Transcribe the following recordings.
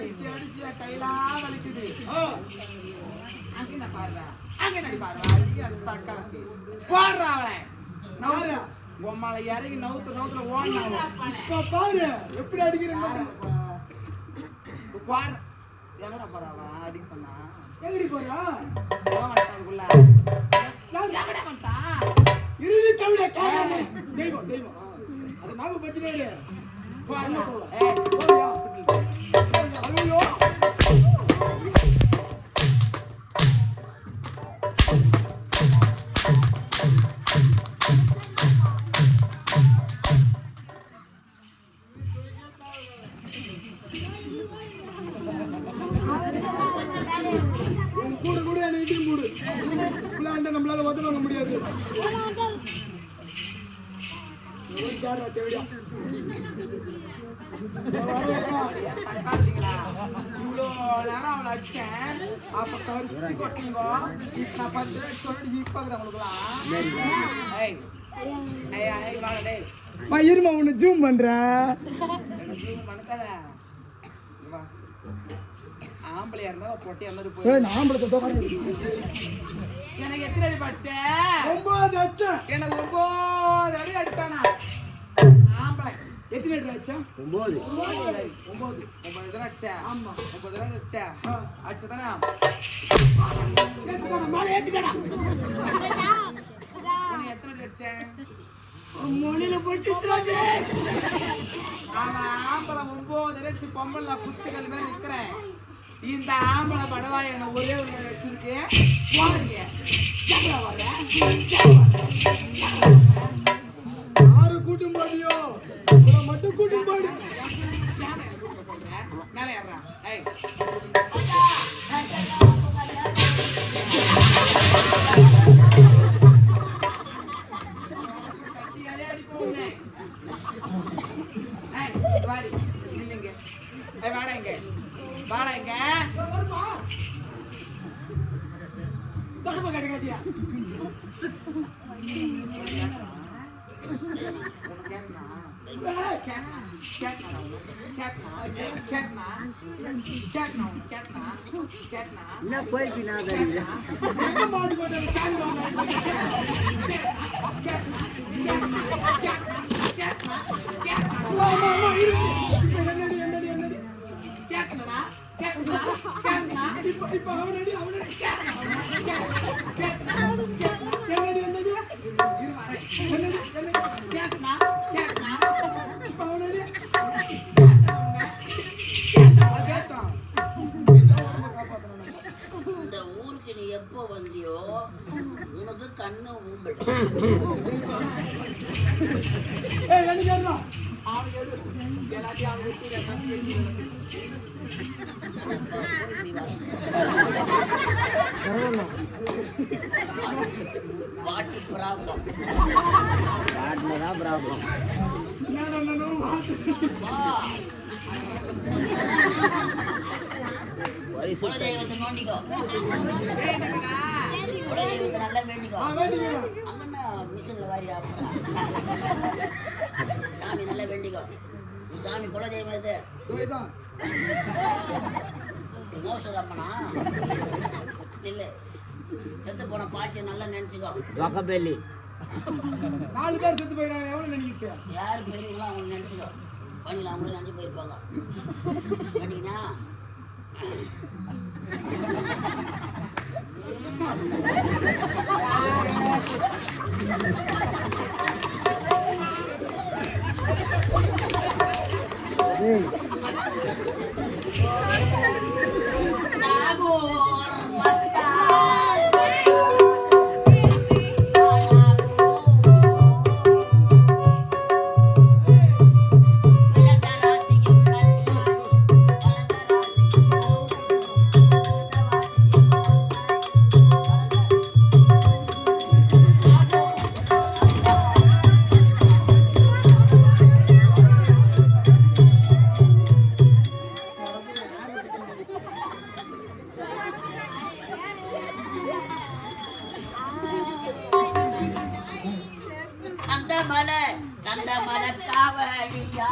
அடிச்சு அடிச்சு கையெல்லாம் வலிக்குது. அங்க என்ன பாருடா அங்க என்னடி பாருடா அடிக்க அது தக்காளி போடுறா அவளை. நவுறு உம்மால இறங்கி நவுத்து நவுத்துல ஓடினா இப்ப பாரு எப்படி அடிக்கிறேன் போடுற எவடா போறாவா அடி சொன்னா. எங்கடி போறா? அதுக்குள்ள. எவடா வந்துட்டான் இருளி தவிட காரணம் தெய்வம் தெய்வம். ஆ. அது நாம பத்தினே போடுறா ஏய். போடுறா நம்மளால வந்து வாங்க முடியாது. தேவையா இவ்வளோ நேரம் அவளை அடிச்சேன். அப்ப கரிச்சு கொட்டிங்கோ. நான் பத்து ரூபாய் சொல்லி இப்ப உங்களுக்குலாம் ஏய். ஏய் ஏய் வாங்க டேய். மா இருமா உன்னை ஜூம் பண்ணதால இங்க வா. ஆம்பளையா இருந்தா பொட்டியா இருந்தா போய் ஆம்பளை எனக்கு எத்தனை அடி படிச்ச? ஒன்பது அச்சம் எனக்கு ஒன்பது அடி ஆம்பளை எத்தனை லிட்டர் அச்சா ஒன்பது. ஒன்பது. ஒன்பது. தடவை அடிச்சா ஆமா. ஒன்பது தடவை அடிச்சா ஆ. அடிச்சதானே? ஏத்திட்டாடா மேலே எத்தனை அடிச்சேன் மொழியில போட்டு ஆம்பளை ஒன்பது லட்ச பொம்பளை புத்துகள் மேல நிக்கிறேன். இந்த ஆம்பளை படவா என்ன ஒரே ஒரு வச்சிருக்கு. போறீங்க. வாடி, நில்லுங்க. ஏய், வாடா இங்க. வாடா இங்க. தடுப்ப காட்டி காட்டியா உனக்கு கேட்கணுமா? கேட்கணும். கேட்கணும் உனக்கு. எப்போ வந்தியோ உனக்கு கண்ணு ஊம்பிடு வேண்டிக்கோ அவன் குலதெய்வத்தை நோண்டிக்கோ நல்லா வேண்டிக்கோ ஆ, மிஷின்ல வாரி ஆப்புறா சாமி நல்லா வேண்டிக்கோ உன் சாமி குலதெய்வம் இது. மோசம் அம்மனா? இல்லை. செத்து போன பாட்டியை நல்லா நினைச்சுக்கோ. ரொக்கபெல்லி நாலு பேர் செத்து போயிடாங்க எவ்வளவு நினைக்கிறேன் யார் பெரியவங்களோ அவங்க நினைச்சுக்கோ. பணியில் அவங்களும் நினைச்சு போயிருப்பாங்க. வேண்டிங்கன்னா ஆ மலர் தந்த மலர் காவடியா.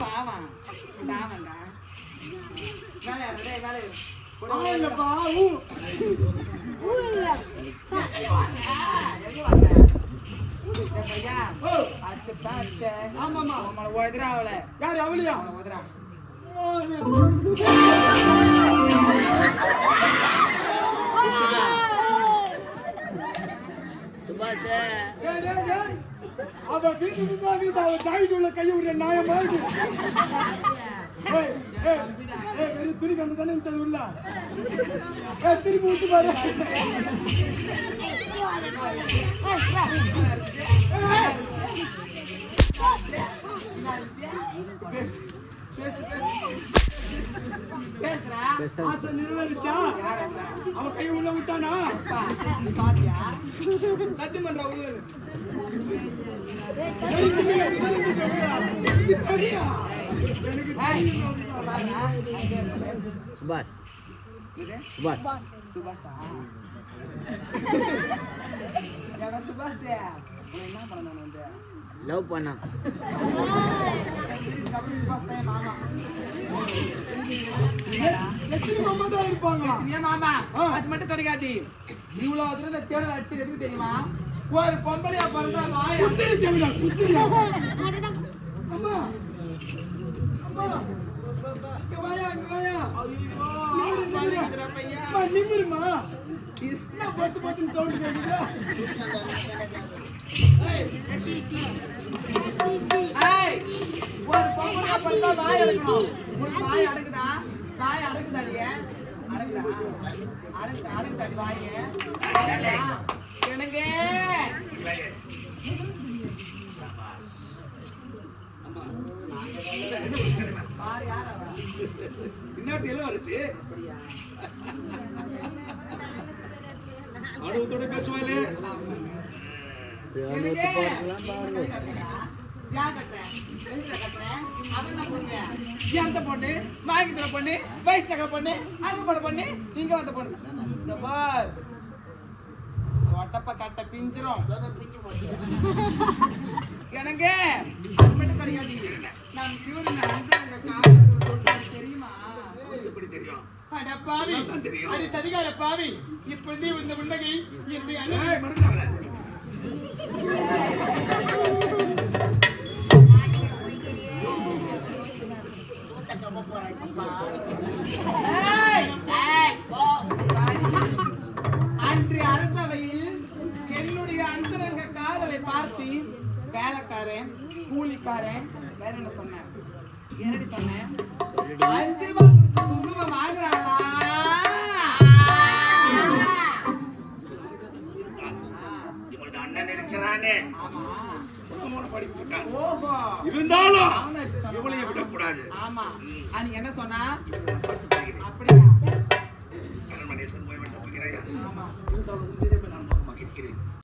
பாவம். சாவன்டா மேலே மேலே மேலே இல்லப்பா ஊ யாரு அவளியா வீட்டு அவ உள்ள கையை விட நியாயமா இருக்கு துணி கந்து தானே இருந்துச்சு உள்ள திருப்பி விட்டு பாரு பேசுறா. ஆசை நிறைவேறிச்சா? அவன் உள்ள விட்டானா? சத்தியம் பண்றா பாருடா. சுபாஷ்? சுபாஷ். சுபாஷா? என்ன லவ் பண்ணா. தெரியுமா ஒரு பொம்பளையா பிறந்தா வாய் அம்மா அம்மா இங்க வாயா இங்க வாயா நிமிருமா என்ன பத்து பத்துன்னு சவுண்ட் கேக்குது ஏய், பிறந்தா வாய் அடக்கணும். உனக்கு வாய் அடக்குதா? வாய் அடக்குதா அடக்கு அடக்குதாடி வாயே. அடக்குதா? எனக்கு பாரு யார் அவ? இன்னொரு இளவரசி அனுபவத்தோட பேசுவாளே. என்ன பொண்ணு? வாங்கி தர பொண்ணு? வயசு நகர பொண்ணு? அங்க போன பொண்ணு? இங்க வந்த பொண்ணு? இந்த பார். ஒட்டப்ப கட்ட பிஞ்சிரும். எனக்கு அது மட்டும் கிடையாது. நடந்தவங்க காதல்களை சொல்றது தெரியுமா? எப்படி தெரியும் அட பாவி. அடி சதிகார பாவி இப்பொழுது இந்த புன்னகை என்னுடைய வேற என்ன சொன்னேன்? என்னடி சொன்னேன்? அஞ்சு ரூபாய் கொடுத்து குங்குமம் வாங்குறாளா? இவனது அண்ணன் இருக்கிறானே. இருந்தாலும்? இவளையும் விடக்கூடாது. ஆமா. அன்னைக்கு என்ன சொன்னா?